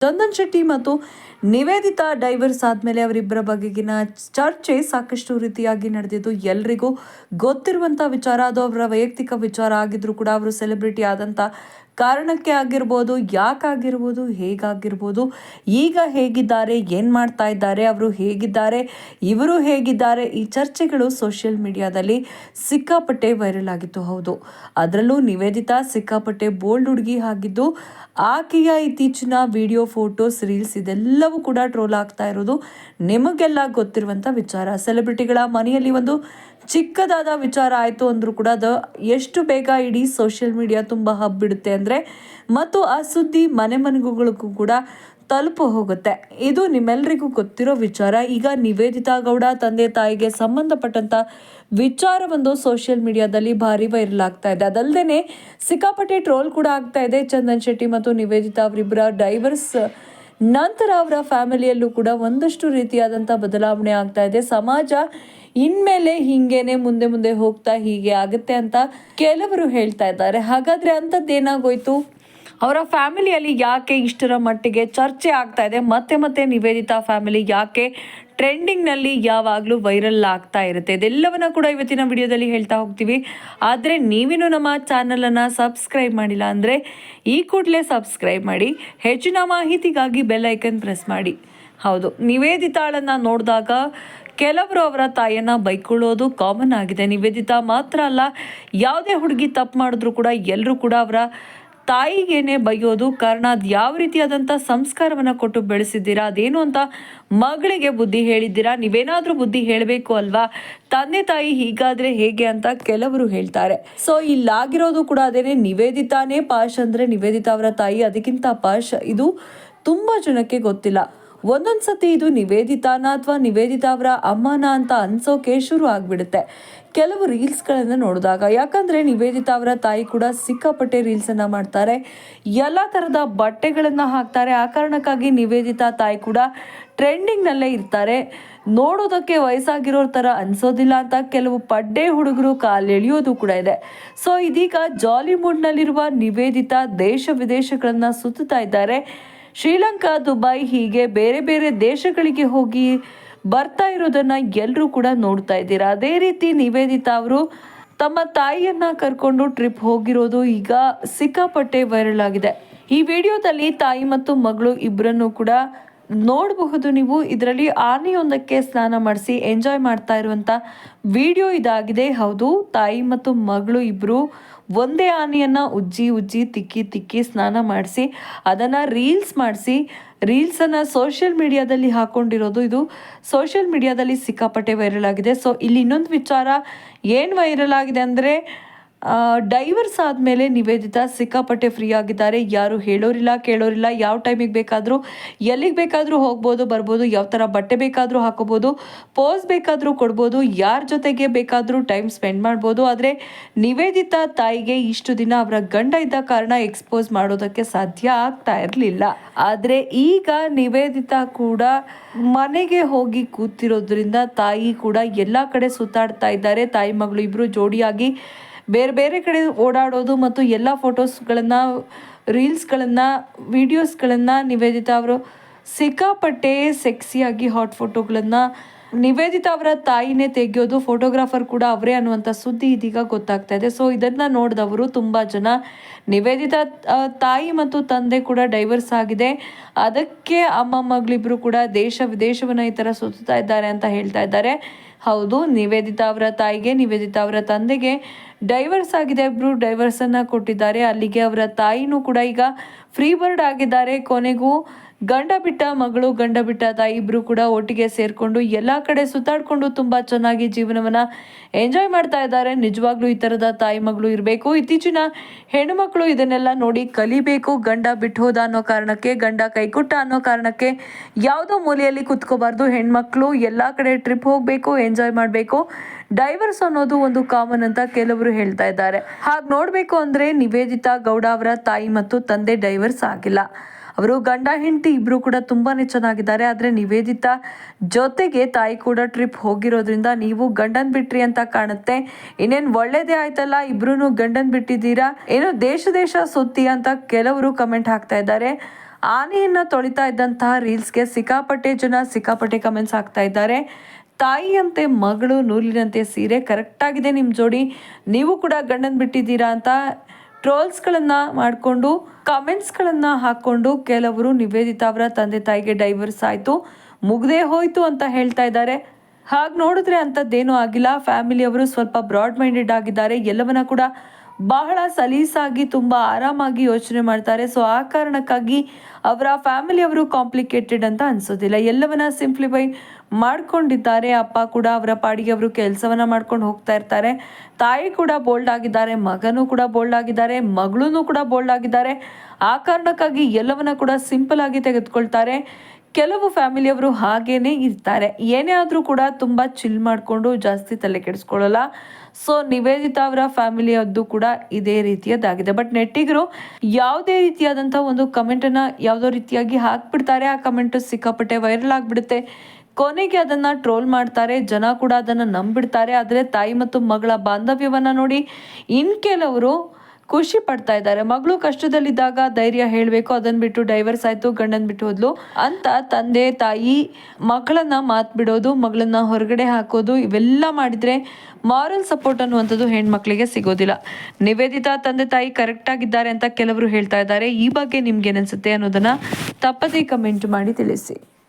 ಚಂದನ್ ಶೆಟ್ಟಿ ಮತ್ತು ನಿವೇದಿತಾ ಡೈವರ್ಸ್ ಆದಮೇಲೆ ಅವರಿಬ್ಬರ ಬಗೆಗಿನ ಚರ್ಚೆ ಸಾಕಷ್ಟು ರೀತಿಯಾಗಿ ನಡೆದಿದ್ದು, ಎಲ್ರಿಗೂ ಗೊತ್ತಿರುವಂಥ ವಿಚಾರ. ಅದು ಅವರ ವೈಯಕ್ತಿಕ ವಿಚಾರ. ಆಗಿದ್ರು ಕೂಡ ಅವರು ಸೆಲೆಬ್ರಿಟಿ ಆದಂಥ ಕಾರಣಕ್ಕೆ ಆಗಿರ್ಬೋದು ಯಾಕಾಗಿರ್ಬೋದು ಹೇಗಾಗಿರ್ಬೋದು, ಈಗ ಹೇಗಿದ್ದಾರೆ, ಏನು ಮಾಡ್ತಾ ಇದ್ದಾರೆ, ಅವರು ಹೇಗಿದ್ದಾರೆ, ಇವರು ಹೇಗಿದ್ದಾರೆ, ಈ ಚರ್ಚೆಗಳು ಸೋಷಿಯಲ್ ಮೀಡಿಯಾದಲ್ಲಿ ಸಿಕ್ಕಾಪಟ್ಟೆ ವೈರಲ್ ಆಗಿತ್ತು, ಹೌದು. ಅದರಲ್ಲೂ ನಿವೇದಿತಾ ಸಿಕ್ಕಾಪಟ್ಟೆ ಬೋಲ್ಡ್ ಹುಡುಗಿ ಆಗಿದ್ದು, ಆಕೆಯ ಇತ್ತೀಚಿನ ವಿಡಿಯೋ, ಫೋಟೋಸ್, ರೀಲ್ಸ್ ಇದೆಲ್ಲವೂ ಕೂಡ ಟ್ರೋಲ್ ಆಗ್ತಾ ಇರೋದು ನಿಮಗೆಲ್ಲ ಗೊತ್ತಿರುವಂಥ ವಿಚಾರ. ಸೆಲೆಬ್ರಿಟಿಗಳ ಮನೆಯಲ್ಲಿ ಒಂದು ಚಿಕ್ಕದಾದ ವಿಚಾರ ಆಯಿತು ಅಂದರೂ ಕೂಡ ಅದು ಎಷ್ಟು ಬೇಗ ಇಡೀ ಸೋಷಿಯಲ್ ಮೀಡಿಯಾ ತುಂಬ ಹಬ್ಬಿಡುತ್ತೆ ಅಂದರೆ ಮತ್ತು ಆ ಸುದ್ದಿ ಮನೆ ಮನೆಗಳಿಗೂ ಕೂಡ ತಲುಪು ಹೋಗುತ್ತೆ. ಇದು ನಿಮ್ಮೆಲ್ಲರಿಗೂ ಗೊತ್ತಿರೋ ವಿಚಾರ. ಈಗ ನಿವೇದಿತಾ ಗೌಡ ತಂದೆ ತಾಯಿಗೆ ಸಂಬಂಧಪಟ್ಟಂತ ವಿಚಾರವೊಂದು ಸೋಷಿಯಲ್ ಮೀಡಿಯಾದಲ್ಲಿ ಭಾರಿ ವೈರಲ್ ಆಗ್ತಾ ಇದೆ. ಅದಲ್ಲದೆ ಸಿಕ್ಕಾಪಟ್ಟೆ ಟ್ರೋಲ್ ಕೂಡ ಆಗ್ತಾ ಇದೆ. ಚಂದನ್ ಶೆಟ್ಟಿ ಮತ್ತು ನಿವೇದಿತಾ ಅವರಿಬ್ಬರ ಡೈವರ್ಸ್ ನಂತರ ಅವರ ಫ್ಯಾಮಿಲಿಯಲ್ಲೂ ಕೂಡ ಒಂದಷ್ಟು ರೀತಿಯಾದಂಥ ಬದಲಾವಣೆ ಆಗ್ತಾ ಇದೆ. ಸಮಾಜ ಇನ್ಮೇಲೆ ಹಿಂಗೇನೆ ಮುಂದೆ ಮುಂದೆ ಹೋಗ್ತಾ ಹೀಗೆ ಆಗುತ್ತೆ ಅಂತ ಕೆಲವರು ಹೇಳ್ತಾ ಇದ್ದಾರೆ. ಹಾಗಾದ್ರೆ ಅಂಥದ್ದೇನಾಗೋಯ್ತು ಅವರ ಫ್ಯಾಮಿಲಿಯಲ್ಲಿ ಯಾಕೆ ಇಷ್ಟರ ಮಟ್ಟಿಗೆ ಚರ್ಚೆ ಆಗ್ತಾ ಇದೆ? ಮತ್ತೆ ಮತ್ತೆ ನಿವೇದಿತಾ ಫ್ಯಾಮಿಲಿ ಯಾಕೆ ಟ್ರೆಂಡಿಂಗ್ನಲ್ಲಿ ಯಾವಾಗಲೂ ವೈರಲ್ ಆಗ್ತಾ ಇರುತ್ತೆ. ಇದೆಲ್ಲವನ್ನ ಕೂಡ ಇವತ್ತಿನ ವಿಡಿಯೋದಲ್ಲಿ ಹೇಳ್ತಾ ಹೋಗ್ತೀವಿ. ಆದರೆ ನೀವೇನು ನಮ್ಮ ಚಾನಲನ್ನು ಸಬ್ಸ್ಕ್ರೈಬ್ ಮಾಡಿಲ್ಲ ಅಂದರೆ ಈ ಕೂಡಲೇ ಸಬ್ಸ್ಕ್ರೈಬ್ ಮಾಡಿ, ಹೆಚ್ಚಿನ ಮಾಹಿತಿಗಾಗಿ ಬೆಲ್ ಐಕನ್ ಪ್ರೆಸ್ ಮಾಡಿ. ಹೌದು ನಿವೇದಿತಾಳನ್ನು ನೋಡಿದಾಗ ಕೆಲವರು ಅವರ ತಾಯಿಯನ್ನ ಬೈಕೊಳ್ಳೋದು ಕಾಮನ್ ಆಗಿದೆ. ನಿವೇದಿತಾ ಮಾತ್ರ ಅಲ್ಲ, ಯಾವುದೇ ಹುಡುಗಿ ತಪ್ಪು ಮಾಡಿದ್ರು ಕೂಡ ಎಲ್ಲರೂ ಕೂಡ ಅವರ ತಾಯಿಗೇನೆ ಬೈಯೋದು ಕಾರಣ ಅದು ಯಾವ ರೀತಿಯಾದಂಥ ಸಂಸ್ಕಾರವನ್ನು ಕೊಟ್ಟು ಬೆಳೆಸಿದ್ದೀರಾ, ಅದೇನು ಅಂತ ಮಗಳಿಗೆ ಬುದ್ಧಿ ಹೇಳಿದ್ದೀರಾ, ನೀವೇನಾದರೂ ಬುದ್ಧಿ ಹೇಳಬೇಕು ಅಲ್ವಾ? ತಂದೆ ತಾಯಿ ಹೀಗಾದ್ರೆ ಹೇಗೆ ಅಂತ ಕೆಲವರು ಹೇಳ್ತಾರೆ. ಸೊ ಇಲ್ಲಾಗಿರೋದು ಕೂಡ ಅದೇನೆ, ನಿವೇದಿತಾನೇ ಪಾಶ್ ಅಂದರೆ ನಿವೇದಿತಾ ಅವರ ತಾಯಿ, ಅದಕ್ಕಿಂತ ಪಾಶ್ ಇದು ತುಂಬಾ ಜನಕ್ಕೆ ಗೊತ್ತಿಲ್ಲ. ಒಂದೊಂದು ಸತಿ ಇದು ನಿವೇದಿತಾನ ಅಥವಾ ನಿವೇದಿತ ಅವರ ಅಮ್ಮನ ಅಂತ ಅನ್ಸೋಕೆ ಶುರು ಆಗಿಬಿಡುತ್ತೆ. ಕೆಲವು ರೀಲ್ಸ್ಗಳನ್ನು ನೋಡಿದಾಗ, ಯಾಕಂದ್ರೆ ನಿವೇದಿತಾ ಅವರ ತಾಯಿ ಕೂಡ ಸಿಕ್ಕಾಪಟ್ಟೆ ರೀಲ್ಸನ್ನು ಮಾಡ್ತಾರೆ. ಎಲ್ಲ ಥರದ ಬಟ್ಟೆಗಳನ್ನು ಹಾಕ್ತಾರೆ. ಆ ಕಾರಣಕ್ಕಾಗಿ ನಿವೇದಿತಾ ತಾಯಿ ಕೂಡ ಟ್ರೆಂಡಿಂಗ್ನಲ್ಲೇ ಇರ್ತಾರೆ. ನೋಡೋದಕ್ಕೆ ವಯಸ್ಸಾಗಿರೋ ಥರ ಅನ್ಸೋದಿಲ್ಲ ಅಂತ ಕೆಲವು ಪಡ್ಡೆ ಹುಡುಗರು ಕಾಲೆಳೆಯೋದು ಕೂಡ ಇದೆ. ಸೊ ಇದೀಗ ಜಾಲಿವುಡ್ನಲ್ಲಿರುವ ನಿವೇದಿತಾ ದೇಶ ವಿದೇಶಗಳನ್ನು ಸುತ್ತುತ್ತಾ ಇದ್ದಾರೆ. ಶ್ರೀಲಂಕಾ, ದುಬೈ ಹೀಗೆ ಬೇರೆ ಬೇರೆ ದೇಶಗಳಿಗೆ ಹೋಗಿ ಬರ್ತಾ ಇರೋದನ್ನ ಎಲ್ಲರೂ ಕೂಡ ನೋಡ್ತಾ ಇದ್ದೀರಾ? ಅದೇ ರೀತಿ ನಿವೇದಿತಾ ಅವರು ತಮ್ಮ ತಾಯಿಯನ್ನ ಕರ್ಕೊಂಡು ಟ್ರಿಪ್ ಹೋಗಿರೋದು ಈಗ ಸಿಕ್ಕಾಪಟ್ಟೆ ವೈರಲ್ ಆಗಿದೆ. ಈ ವಿಡಿಯೋದಲ್ಲಿ ತಾಯಿ ಮತ್ತು ಮಗಳು ಇಬ್ಬರನ್ನು ಕೂಡ ನೋಡಬಹುದು ನೀವು. ಇದರಲ್ಲಿ ಆನೆಯೊಂದಕ್ಕೆ ಸ್ನಾನ ಮಾಡಿಸಿ ಎಂಜಾಯ್ ಮಾಡ್ತಾ ಇರುವಂತ ವಿಡಿಯೋ ಇದಾಗಿದೆ. ಹೌದು, ತಾಯಿ ಮತ್ತು ಮಗಳು ಇಬ್ರು ಒಂದೇ ಆನೆಯನ್ನು ಉಜ್ಜಿ ಉಜ್ಜಿ ತಿಕ್ಕಿ ತಿಕ್ಕಿ ಸ್ನಾನ ಮಾಡಿಸಿ ಅದನ್ನ ರೀಲ್ಸ್ ಮಾಡಿಸಿ, ರೀಲ್ಸನ್ನು ಸೋಷಿಯಲ್ ಮೀಡಿಯಾದಲ್ಲಿ ಹಾಕೊಂಡಿರೋದು. ಇದು ಸೋಷಿಯಲ್ ಮೀಡಿಯಾದಲ್ಲಿ ಸಿಕ್ಕಾಪಟ್ಟೆ ವೈರಲ್ ಆಗಿದೆ. ಸೊ, ಇಲ್ಲಿ ಇನ್ನೊಂದು ವಿಚಾರ, ಏನು ವೈರಲ್ ಆಗಿದೆ ಅಂದರೆ ಡೈವರ್ಸ್ ಆದಮೇಲೆ ನಿವೇದಿತಾ ಸಿಕ್ಕಾಪಟ್ಟೆ ಫ್ರೀ ಆಗಿದ್ದಾರೆ. ಯಾರು ಹೇಳೋರಿಲ್ಲ, ಕೇಳೋರಿಲ್ಲ. ಯಾವ ಟೈಮಿಗೆ ಬೇಕಾದರೂ, ಎಲ್ಲಿಗೆ ಬೇಕಾದರೂ ಹೋಗ್ಬೋದು, ಬರ್ಬೋದು, ಯಾವ ಥರ ಬಟ್ಟೆ ಬೇಕಾದರೂ ಹಾಕೋಬೋದು ಪೋಸ್ ಬೇಕಾದರೂ ಕೊಡ್ಬೋದು, ಯಾರ ಜೊತೆಗೆ ಬೇಕಾದರೂ ಟೈಮ್ ಸ್ಪೆಂಡ್ ಮಾಡ್ಬೋದು. ಆದರೆ ನಿವೇದಿತಾ ತಾಯಿಗೆ ಇಷ್ಟು ದಿನ ಅವರ ಗಂಡ ಇದ್ದ ಕಾರಣ ಎಕ್ಸ್ಪೋಸ್ ಮಾಡೋದಕ್ಕೆ ಸಾಧ್ಯ ಆಗ್ತಾ ಇರಲಿಲ್ಲ. ಆದರೆ ಈಗ ನಿವೇದಿತಾ ಕೂಡ ಮನೆಗೆ ಹೋಗಿ ಕೂತಿರೋದ್ರಿಂದ ತಾಯಿ ಕೂಡ ಎಲ್ಲ ಕಡೆ ಸುತ್ತಾಡ್ತಾ ಇದ್ದಾರೆ. ತಾಯಿ ಮಗಳು ಇಬ್ಬರು ಜೋಡಿಯಾಗಿ ಬೇರೆ ಬೇರೆ ಕಡೆ ಓಡಾಡೋದು ಮತ್ತು ಎಲ್ಲ ಫೋಟೋಸ್ಗಳನ್ನು, ರೀಲ್ಸ್ಗಳನ್ನು, ವೀಡಿಯೋಸ್ಗಳನ್ನು ನಿವೇದಿತಾ ಅವರು ಸಿಕ್ಕಾಪಟ್ಟೆ ಸೆಕ್ಸಿಯಾಗಿ ಹಾಟ್ ಫೋಟೋಗಳನ್ನು ನಿವೇದಿತಾ ಅವರ ತಾಯಿನೇ ತೆಗೆಯೋದು ಫೋಟೋಗ್ರಾಫರ್ ಕೂಡ ಅವರೇ ಅನ್ನುವಂಥ ಸುದ್ದಿ ಇದೀಗ ಗೊತ್ತಾಗ್ತಾ ಇದೆ. ಸೊ ಇದನ್ನ ನೋಡಿದವರು ತುಂಬ ಜನ. ನಿವೇದಿತಾ ತಾಯಿ ಮತ್ತು ತಂದೆ ಕೂಡ ಡೈವರ್ಸ್ ಆಗಿದೆ. ಅದಕ್ಕೆ ಅಮ್ಮ ಮಗಳಿಬ್ರು ಕೂಡ ದೇಶ ವಿದೇಶವನ್ನು ಈ ಥರ ಸುತ್ತಾ ಇದ್ದಾರೆ ಅಂತ ಹೇಳ್ತಾ ಇದ್ದಾರೆ. ಹೌದು, ನಿವೇದಿತಾ ಅವರ ತಾಯಿಗೆ, ನಿವೇದಿತಾ ಅವರ ತಂದೆಗೆ ಡೈವರ್ಸ್ ಆಗಿದೆ. ಇಬ್ರು ಡೈವರ್ಸ್ ಅನ್ನ ಕೊಟ್ಟಿದ್ದಾರೆ. ಅಲ್ಲಿಗೆ ಅವರ ತಾಯಿನೂ ಕೂಡ ಈಗ ಫ್ರೀ ಬರ್ಡ್ ಆಗಿದ್ದಾರೆ ಕೊನೆಗೂ. ಗಂಡ ಬಿಟ್ಟ ಮಗಳು, ಗಂಡ ಬಿಟ್ಟ ತಾಯಿ ಇಬ್ರು ಕೂಡ ಒಟ್ಟಿಗೆ ಸೇರಿಕೊಂಡು ಎಲ್ಲಾ ಕಡೆ ಸುತ್ತಾಡ್ಕೊಂಡು ತುಂಬಾ ಚೆನ್ನಾಗಿ ಜೀವನವನ್ನ ಎಂಜಾಯ್ ಮಾಡ್ತಾ ಇದ್ದಾರೆ. ನಿಜವಾಗ್ಲೂ ಈ ತರದ ತಾಯಿ ಮಗಳು ಇರಬೇಕು. ಇತ್ತೀಚಿನ ಹೆಣ್ಣುಮಕ್ಕಳು ಇದನ್ನೆಲ್ಲ ನೋಡಿ ಕಲಿಬೇಕು, ಗಂಡ ಬಿಟ್ಟು ಹೋದ ಅನ್ನೋ ಕಾರಣಕ್ಕೆ, ಗಂಡ ಕೈಕೊಟ್ಟ ಅನ್ನೋ ಕಾರಣಕ್ಕೆ ಯಾವುದೋ ಮೂಲೆಯಲ್ಲಿ ಕುತ್ಕೋಬಾರ್ದು. ಹೆಣ್ಮಕ್ಳು ಎಲ್ಲಾ ಕಡೆ ಟ್ರಿಪ್ ಹೋಗಬೇಕು ಎಂಜಾಯ್ ಮಾಡಬೇಕು. ಡೈವರ್ಸ್ ಅನ್ನೋದು ಒಂದು ಕಾಮನ್ ಅಂತ ಕೆಲವರು ಹೇಳ್ತಾ ಇದ್ದಾರೆ. ಹಾಗೆ ನೋಡಬೇಕು ಅಂದ್ರೆ ನಿವೇದಿತಾ ಗೌಡ ಅವರ ತಾಯಿ ಮತ್ತು ತಂದೆ ಡೈವರ್ಸ್ ಆಗಿಲ್ಲ. ಅವರು ಗಂಡ, ಹೆಂಡತಿ ಇಬ್ರು ಕೂಡ ತುಂಬಾನೇ ಚೆನ್ನಾಗಿದ್ದಾರೆ. ಆದ್ರೆ ನಿವೇದಿತಾ ಜೊತೆಗೆ ತಾಯಿ ಕೂಡ ಟ್ರಿಪ್ ಹೋಗಿರೋದ್ರಿಂದ ನೀವು ಗಂಡನ್ ಬಿಟ್ರಿ ಅಂತ ಕಾಣುತ್ತೆ. ಇನ್ನೇನ್ ಒಳ್ಳೇದೇ ಆಯ್ತಲ್ಲ ಇಬ್ರು ಗಂಡನ್ ಬಿಟ್ಟಿದ್ದೀರಾ? ಏನೋ ದೇಶ ದೇಶ ಸುತ್ತಿ ಅಂತ ಕೆಲವರು ಕಮೆಂಟ್ ಹಾಕ್ತಾ ಇದ್ದಾರೆ. ಆನೆಯನ್ನ ತೊಳಿತಾ ಇದ್ದಂತಹ ರೀಲ್ಸ್ಗೆ ಸಿಕ್ಕಾಪಟ್ಟೆ ಜನ ಸಿಕ್ಕಾಪಟ್ಟೆ ಕಮೆಂಟ್ಸ್ ಹಾಕ್ತಾ ಇದ್ದಾರೆ. ತಾಯಿಯಂತೆ ಮಗಳು ನೂಲಿನಂತೆ ಸೀರೆ ಕರೆಕ್ಟ್ ಆಗಿದೆ ನಿಮ್ಮ ಜೋಡಿ. ನೀವು ಕೂಡ ಗಂಡನ್ ಬಿಟ್ಟಿದ್ದೀರಾ ಅಂತ ಟ್ರೋಲ್ಸ್ಗಳನ್ನು ಮಾಡಿಕೊಂಡು, ಕಮೆಂಟ್ಸ್ಗಳನ್ನು ಹಾಕ್ಕೊಂಡು ಕೆಲವರು ನಿವೇದಿತಾ ಅವರ ತಂದೆ ತಾಯಿಗೆ ಡೈವರ್ಸ್ ಆಯಿತು. ಮುಗ್ದೇ ಹೋಯ್ತು ಅಂತ ಹೇಳ್ತಾ ಇದ್ದಾರೆ. ಹಾಗೆ ನೋಡಿದ್ರೆ ಅಂಥದ್ದೇನೂ ಆಗಿಲ್ಲ. ಫ್ಯಾಮಿಲಿಯವರು ಸ್ವಲ್ಪ ಬ್ರಾಡ್ ಮೈಂಡೆಡ್ ಆಗಿದ್ದಾರೆ. ಎಲ್ಲವನ್ನ ಕೂಡ ಬಹಳ ಸಲೀಸಾಗಿ ತುಂಬ ಆರಾಮಾಗಿ ಯೋಚನೆ ಮಾಡ್ತಾರೆ. ಸೊ ಆ ಕಾರಣಕ್ಕಾಗಿ ಅವರ ಫ್ಯಾಮಿಲಿಯವರು ಕಾಂಪ್ಲಿಕೇಟೆಡ್ ಅಂತ ಅನ್ಸೋದಿಲ್ಲ. ಎಲ್ಲವನ್ನ ಸಿಂಪ್ಲಿಫೈ ಮಾಡ್ಕೊಂಡಿದ್ದಾರೆ. ಅಪ್ಪ ಕೂಡ ಅವರ ಪಾಡಿಗೆ ಅವರು ಕೆಲಸವನ್ನ ಮಾಡ್ಕೊಂಡು ಹೋಗ್ತಾ ಇರ್ತಾರೆ. ತಾಯಿ ಕೂಡ ಬೋಲ್ಡ್ ಆಗಿದ್ದಾರೆ. ಮಗನೂ ಕೂಡ ಬೋಲ್ಡ್ ಆಗಿದ್ದಾರೆ. ಮಗಳೂ ಕೂಡ ಬೋಲ್ಡ್ ಆಗಿದ್ದಾರೆ. ಆ ಕಾರಣಕ್ಕಾಗಿ ಎಲ್ಲವನ್ನ ಕೂಡ ಸಿಂಪಲ್ ಆಗಿ ತೆಗೆದುಕೊಳ್ತಾರೆ. ಕೆಲವು ಫ್ಯಾಮಿಲಿಯವರು ಹಾಗೇನೆ ಇರ್ತಾರೆ. ಏನೇ ಆದರೂ ಕೂಡ ತುಂಬ ಚಿಲ್ ಮಾಡಿಕೊಂಡು ಜಾಸ್ತಿ ತಲೆ ಕೆಡಿಸ್ಕೊಳ್ಳಲ್ಲ. ಸೊ ನಿವೇದಿತಾ ಅವರ ಫ್ಯಾಮಿಲಿಯದ್ದು ಕೂಡ ಇದೇ ರೀತಿಯದ್ದಾಗಿದೆ. ಬಟ್ ನೆಟ್ಟಿಗರು ಯಾವುದೇ ರೀತಿಯಾದಂಥ ಒಂದು ಕಮೆಂಟನ್ನು ಯಾವುದೋ ರೀತಿಯಾಗಿ ಹಾಕ್ಬಿಡ್ತಾರೆ. ಆ ಕಮೆಂಟ್ ಸಿಕ್ಕಾಪಟ್ಟೆ ವೈರಲ್ ಆಗಿಬಿಡುತ್ತೆ. ಕೊನೆಗೆ ಅದನ್ನ ಟ್ರೋಲ್ ಮಾಡ್ತಾರೆ. ಜನ ಕೂಡ ಅದನ್ನ ನಂಬಿಡ್ತಾರೆ. ಆದರೆ ತಾಯಿ ಮತ್ತು ಮಗಳ ಬಾಂಧವ್ಯವನ್ನ ನೋಡಿ ಇನ್ ಕೆಲವರು ಖುಷಿ ಪಡ್ತಾ ಇದ್ದಾರೆ. ಮಗಳು ಕಷ್ಟದಲ್ಲಿದ್ದಾಗ ಧೈರ್ಯ ಹೇಳಬೇಕು ಅದನ್ನ ಬಿಟ್ಟು ಡೈವರ್ಸ್ ಆಯ್ತು, ಗಂಡನ್ ಬಿಟ್ಟು ಹೋದ್ಲು ಅಂತ ತಂದೆ, ತಾಯಿ ಮಕ್ಕಳನ್ನ ಮಾತ್ ಬಿಡೋದು, ಮಗಳನ್ನ ಹೊರಗಡೆ ಹಾಕೋದು, ಇವೆಲ್ಲ ಮಾಡಿದ್ರೆ ಮಾರಲ್ ಸಪೋರ್ಟ್ ಅನ್ನುವಂಥದ್ದು ಹೆಣ್ಮಕ್ಳಿಗೆ ಸಿಗೋದಿಲ್ಲ. ನಿವೇದಿತಾ ತಂದೆ, ತಾಯಿ ಕರೆಕ್ಟ್ ಆಗಿದ್ದಾರೆ ಅಂತ ಕೆಲವರು ಹೇಳ್ತಾ ಇದ್ದಾರೆ. ಈ ಬಗ್ಗೆ ನಿಮ್ಗೆ ಏನನ್ಸುತ್ತೆ ಅನ್ನೋದನ್ನ ತಪ್ಪದೇ ಕಮೆಂಟ್ ಮಾಡಿ ತಿಳಿಸಿ.